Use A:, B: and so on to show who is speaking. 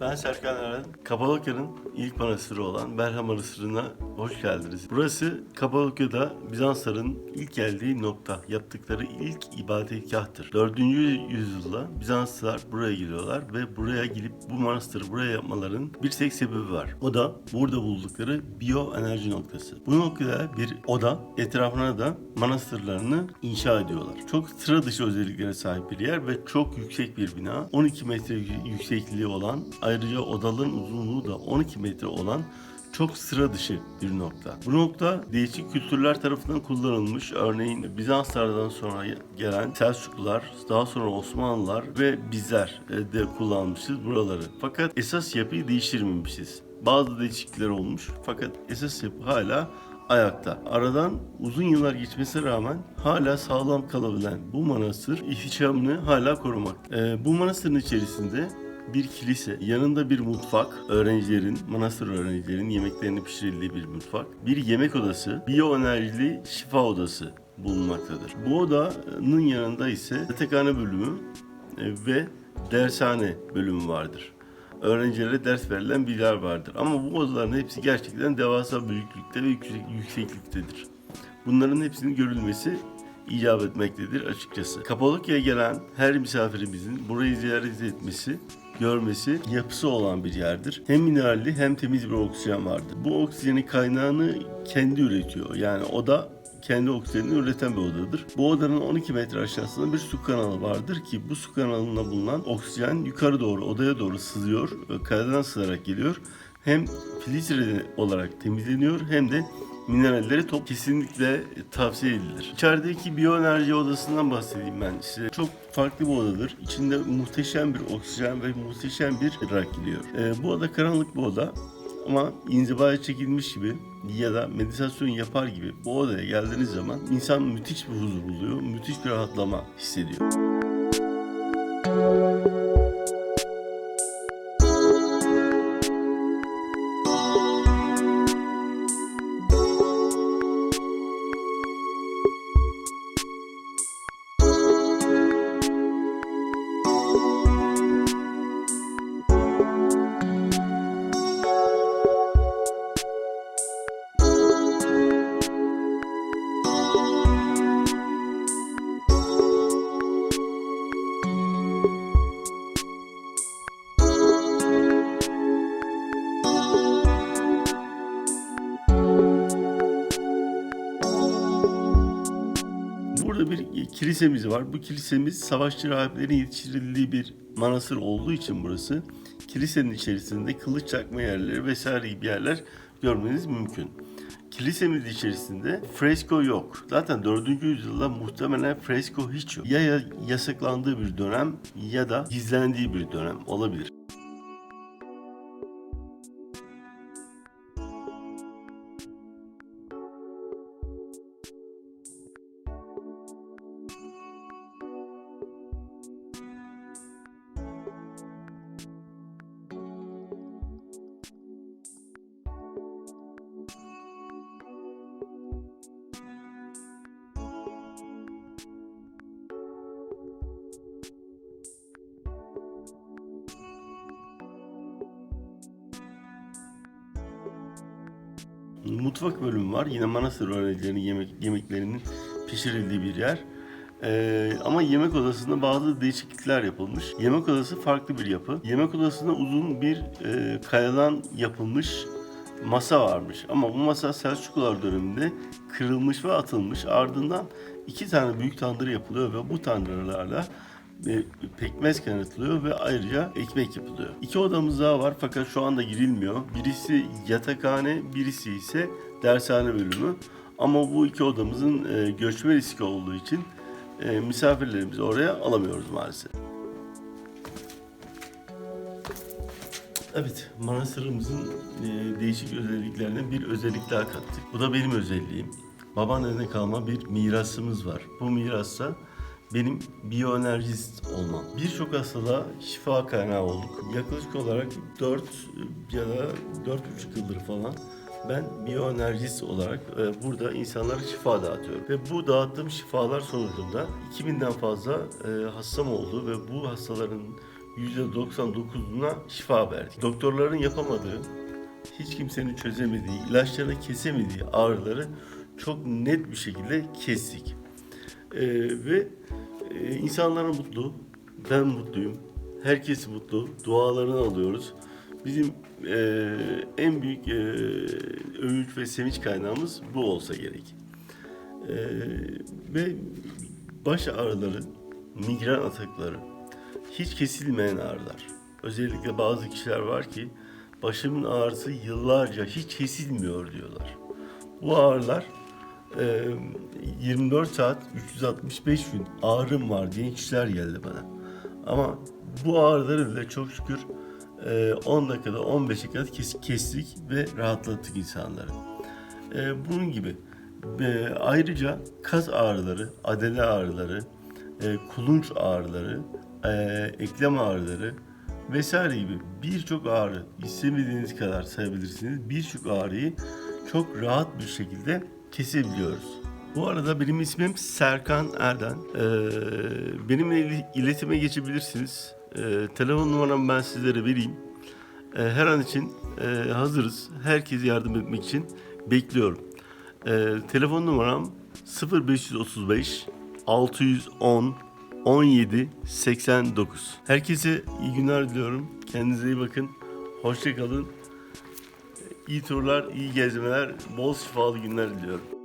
A: Ben Serkan Eren. Kapadokya'nın ilk manastırı olan Berham Manastırı'na hoş geldiniz. Burası Kapadokya'da Bizansların ilk geldiği nokta, yaptıkları ilk ibadetgahtır. 4. yüzyılda Bizanslılar buraya geliyorlar ve buraya gelip bu manastırı buraya yapmaların bir tek sebebi var. O da burada buldukları biyoenerji noktası. Bu noktada bir oda, etrafına da manastırlarını inşa ediyorlar. Çok sıra dışı özelliklere sahip bir yer ve çok yüksek bir bina. 12 metre yüksekliği olan, ayrıca odaların uzunluğu da 12 metre olan çok sıra dışı bir nokta. Bu nokta değişik kültürler tarafından kullanılmış. Örneğin Bizanslardan sonra gelen Selçuklular, daha sonra Osmanlılar ve bizler e, de kullanmışız buraları. Fakat esas yapıyı değiştirmemişiz. Bazı değişiklikler olmuş fakat esas yapı hala ayakta. Aradan uzun yıllar geçmesine rağmen hala sağlam kalabilen bu manastır ihtişamını hala korumak. Ee, bu manastırın içerisinde bir kilise, yanında bir mutfak, öğrencilerin, manastır öğrencilerin yemeklerini pişirildiği bir mutfak, bir yemek odası, biyoenerjili şifa odası bulunmaktadır. Bu odanın yanında ise yatekhane bölümü e, ve dershane bölümü vardır öğrencilere ders verilen bir yer vardır. Ama bu odaların hepsi gerçekten devasa büyüklükte ve yüksek, yüksekliktedir. Bunların hepsinin görülmesi icap etmektedir açıkçası. Kapadokya'ya gelen her misafirimizin burayı ziyaret etmesi görmesi yapısı olan bir yerdir. Hem mineralli hem temiz bir oksijen vardır. Bu oksijenin kaynağını kendi üretiyor. Yani oda kendi oksijenini üreten bir odadır. Bu odanın 12 metre aşağısında bir su kanalı vardır ki bu su kanalında bulunan oksijen yukarı doğru odaya doğru sızıyor. Kayadan sızarak geliyor. Hem filtre olarak temizleniyor hem de mineralleri top kesinlikle tavsiye edilir. İçerideki biyoenerji odasından bahsedeyim ben size. Çok farklı bir odadır. İçinde muhteşem bir oksijen ve muhteşem bir rak gidiyor. Ee, bu oda karanlık bir oda ama inzivaya çekilmiş gibi ya da meditasyon yapar gibi bu odaya geldiğiniz zaman insan müthiş bir huzur buluyor, müthiş bir rahatlama hissediyor. Kilisemiz var. Bu kilisemiz savaşçı rahiplerin yetiştirildiği bir manastır olduğu için burası. Kilisenin içerisinde kılıç çakma yerleri vesaire gibi yerler görmeniz mümkün. Kilisemiz içerisinde fresko yok. Zaten 4. yüzyılda muhtemelen fresko hiç yok. Ya, ya yasaklandığı bir dönem ya da gizlendiği bir dönem olabilir. Mutfak bölümü var. Yine manastır öğrencilerinin yemek, yemeklerinin pişirildiği bir yer. Ee, ama yemek odasında bazı değişiklikler yapılmış. Yemek odası farklı bir yapı. Yemek odasında uzun bir e, kayadan yapılmış masa varmış. Ama bu masa Selçuklular döneminde kırılmış ve atılmış. Ardından iki tane büyük tandır yapılıyor ve bu tandırlarla e, pekmez kaynatılıyor ve ayrıca ekmek yapılıyor. İki odamız daha var fakat şu anda girilmiyor. Birisi yatakhane, birisi ise dershane bölümü. Ama bu iki odamızın e, göçme riski olduğu için e, misafirlerimizi oraya alamıyoruz maalesef. Evet, manastırımızın e, değişik özelliklerine bir özellik daha kattık. Bu da benim özelliğim. Babaanneden kalma bir mirasımız var. Bu mirassa benim biyoenerjist olmam. Birçok hastalığa şifa kaynağı olduk. Yaklaşık olarak 4 ya da 4,5 yıldır falan ben biyoenerjist olarak e, burada insanlara şifa dağıtıyorum. Ve bu dağıttığım şifalar sonucunda 2000'den fazla e, hastam oldu ve bu hastaların %99'una şifa verdik. Doktorların yapamadığı, hiç kimsenin çözemediği, ilaçlarını kesemediği ağrıları çok net bir şekilde kestik. Ee, ve e, insanlar mutlu, ben mutluyum, herkes mutlu, dualarını alıyoruz. Bizim e, en büyük e, övünç ve sevinç kaynağımız bu olsa gerek. E, ve baş ağrıları, migren atakları, hiç kesilmeyen ağrılar. Özellikle bazı kişiler var ki başımın ağrısı yıllarca hiç kesilmiyor diyorlar. Bu ağrılar e, 24 saat 365 gün ağrım var diyen kişiler geldi bana. Ama bu ağrıları bile çok şükür e, 10 dakikada 15 dakikada kes, kestik ve rahatlattık insanları. E, bunun gibi e, ayrıca kas ağrıları, adele ağrıları, e, kulunç ağrıları, e, eklem ağrıları vesaire gibi birçok ağrı istemediğiniz kadar sayabilirsiniz. Birçok ağrıyı çok rahat bir şekilde kesebiliyoruz. Bu arada benim ismim Serkan Erden. Ee, benimle il- iletime geçebilirsiniz. Ee, telefon numaramı ben sizlere vereyim. Ee, her an için e, hazırız. Herkese yardım etmek için bekliyorum. Ee, telefon numaram 0535 610 17 89. Herkese iyi günler diliyorum. Kendinize iyi bakın. Hoşça kalın. İyi turlar, iyi gezmeler, bol şifalı günler diliyorum.